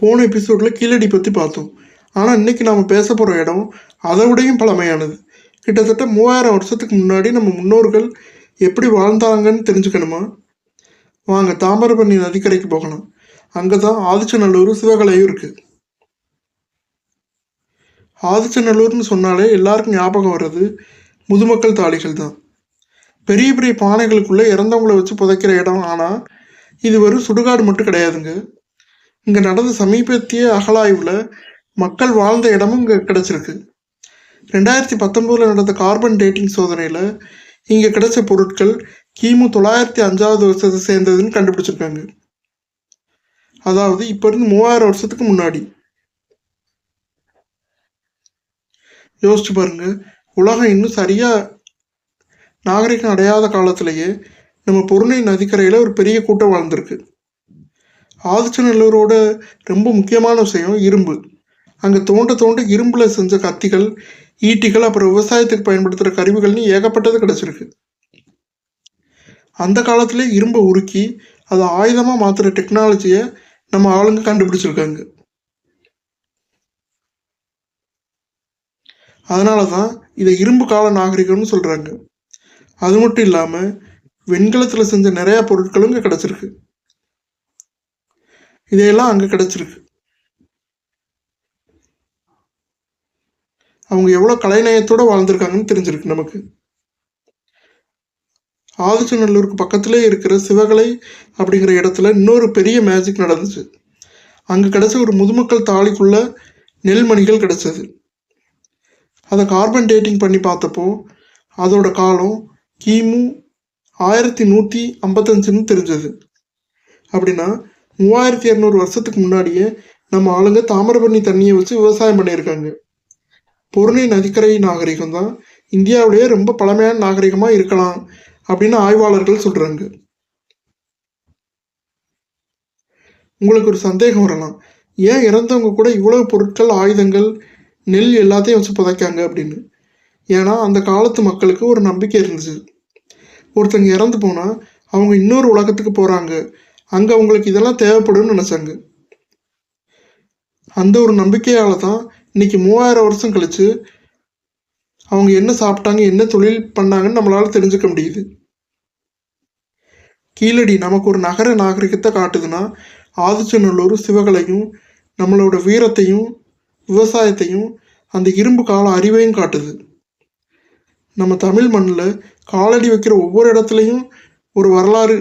போன எபிசோடில் கீழடி பற்றி பார்த்தோம். ஆனால் இன்னைக்கு நாம் பேச போகிற இடம் அதை விடையும் பழமையானது. கிட்டத்தட்ட மூவாயிரம் வருஷத்துக்கு முன்னாடி நம்ம முன்னோர்கள் எப்படி வாழ்ந்தாங்கன்னு தெரிஞ்சுக்கணுமா? வாங்க தாமிரபரணி நதிக்கரைக்கு போகலாம். அங்கே தான் ஆதிச்சநல்லூர் சிவகலையும் இருக்குது ஆதிச்சநல்லூர்னு சொன்னாலே எல்லாருக்கும் ஞாபகம் வர்றது முதுமக்கள் தாளிகள் தான். பெரிய பெரிய பானைகளுக்குள்ளே இறந்தவங்கள வச்சு புதைக்கிற இடம். ஆனால் இது வெறும் சுடுகாடு மட்டும் கிடையாதுங்க. இங்கே நடந்த சமீபத்திய அகலாய்வில் மக்கள் வாழ்ந்த இடமும் இங்கே கிடச்சிருக்கு. ரெண்டாயிரத்தி பத்தொம்போதில் நடந்த கார்பன் டேட்டிங் சோதனையில் இங்கே கிடைச்ச பொருட்கள் கிமு தொள்ளாயிரத்தி அஞ்சாவது வருஷத்தை சேர்ந்ததுன்னு கண்டுபிடிச்சிருக்காங்க. அதாவது இப்போ இருந்து மூவாயிரம் வருஷத்துக்கு முன்னாடி. யோசிச்சு பாருங்க உலகம் இன்னும் சரியா நாகரிகம் அடையாத காலத்திலேயே நம்ம பொருணை நதிக்கரையில் ஒரு பெரிய கூட்டம் வாழ்ந்திருக்கு. ஆதிச்சநல்லூரோட ரொம்ப முக்கியமான விஷயம் இரும்பு. அங்கே தோண்ட தோண்ட இரும்பில் செஞ்ச கத்திகள் ஈட்டிகள் அப்புறம் விவசாயத்துக்கு பயன்படுத்துகிற கருவிகள்னு ஏகப்பட்டது கிடச்சிருக்கு. அந்த காலத்திலே இரும்பை உருக்கி அதை ஆயுதமாக மாற்றுற டெக்னாலஜியை நம்ம ஆளுங்க கண்டுபிடிச்சிருக்காங்க. அதனால தான் இதை இரும்பு கால நாகரிகம்னு சொல்கிறாங்க அது மட்டும் இல்லாமல் வெண்கலத்தில் செஞ்ச நிறையா பொருட்களும் இங்கே கிடச்சிருக்கு. இதையெல்லாம் அங்கே கிடச்சிருக்கு. அவங்க எவ்வளோ கலைநயத்தோடு வாழ்ந்திருக்காங்கன்னு தெரிஞ்சிருக்கு நமக்கு. ஆதிச்சநல்லூருக்கு பக்கத்திலே இருக்கிற சிவகலை அப்படிங்கிற இடத்துல இன்னொரு பெரிய மேஜிக் நடந்துச்சு. அங்கே கிடச்ச ஒரு முதுமக்கள் தாலிக்குள்ள நெல்மணிகள் கிடச்சது. அதை கார்பன் டேட்டிங் பண்ணி பார்த்தப்போ அதோட காலம் கிமு ஆயிரத்தி நூற்றி ஐம்பத்தஞ்சுன்னு தெரிஞ்சது. அப்படின்னா மூவாயிரத்தி இரநூறு வருஷத்துக்கு முன்னாடியே நம்ம ஆளுங்க தாமிரபரணி தண்ணியை வச்சு விவசாயம் பண்ணியிருக்காங்க. பொருளை நதிக்கரை நாகரிகம் தான். இந்தியாவிலேயே ரொம்ப பழமையான நாகரிகமாக இருக்கலாம் அப்படின்னு ஆய்வாளர்கள் சொல்கிறாங்க உங்களுக்கு ஒரு சந்தேகம் வரலாம். ஏன் இறந்தவங்க கூட இவ்வளவு பொருட்கள் ஆயுதங்கள் நெல் எல்லாத்தையும் வச்சு புதைக்காங்க அப்படின்னு. ஏன்னா அந்த காலத்து மக்களுக்கு ஒரு நம்பிக்கை இருந்துச்சு. ஒருத்தங்க இறந்து போனால் அவங்க இன்னொரு உலகத்துக்கு போகிறாங்க அங்கே அவங்களுக்கு இதெல்லாம் தேவைப்படும்னு நினச்சாங்க. அந்த ஒரு நம்பிக்கையால் தான் இன்னைக்கு மூவாயிரம் வருஷம் கழித்து அவங்க என்ன சாப்பிட்டாங்க என்ன தொழில் பண்ணாங்கன்னு நம்மளால் தெரிஞ்சுக்க முடியுது. கீழடி நமக்கு ஒரு நகர நாகரிகத்தை காட்டுதுன்னா ஆதிச்சநல்லூர் சிவகலையும் நம்மளோட வீரத்தையும் விவசாயத்தையும் அந்த இரும்பு கால அறிவையும் காட்டுது. நம்ம தமிழ் மண்ணில் காலடி வைக்கிற ஒவ்வொரு இடத்துலையும் ஒரு வரலாறு